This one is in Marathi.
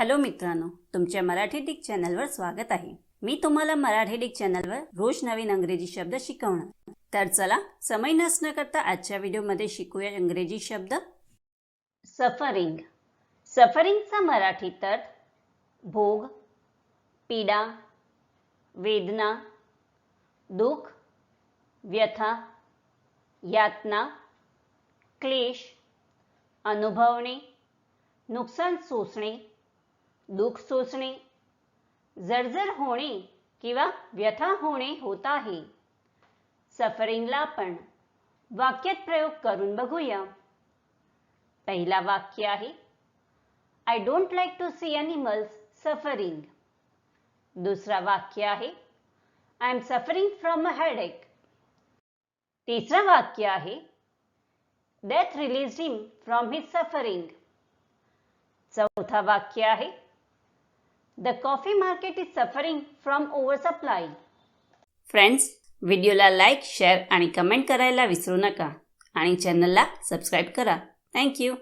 हॅलो मित्रांनो तुमच्या मराठी डिक चॅनलवर स्वागत आहे. मी तुम्हाला मराठी डिक चॅनलवर रोज नवीन अंग्रेजी शब्द शिकवणार. तर चला समय नसणं करता आजच्या व्हिडिओमध्ये शिकूया इंग्रजी शब्द. सफरिंग. सफरिंगचा मराठीत अर्थ भोग पीडा वेदना दुःख व्यथा यातना क्लेश अनुभवणे नुकसान सोसणे दुःख सोसणे जर्जर होणे किंवा व्यथा होणे होत आहे. सफरिंगला आपण वाक्यात प्रयोग करून बघूया. पहिला वाक्य आहे I don't like to see animals suffering दुसरा वाक्य आहे I am suffering from a headache तिसरं वाक्य आहे death release him from his suffering चौथा वाक्य आहे the coffee market is suffering from oversupply friends व्हिडिओला लाईक शेअर आणि कमेंट करायला विसरू नका. आणि चॅनलला सबस्क्राईब करा. थँक्यू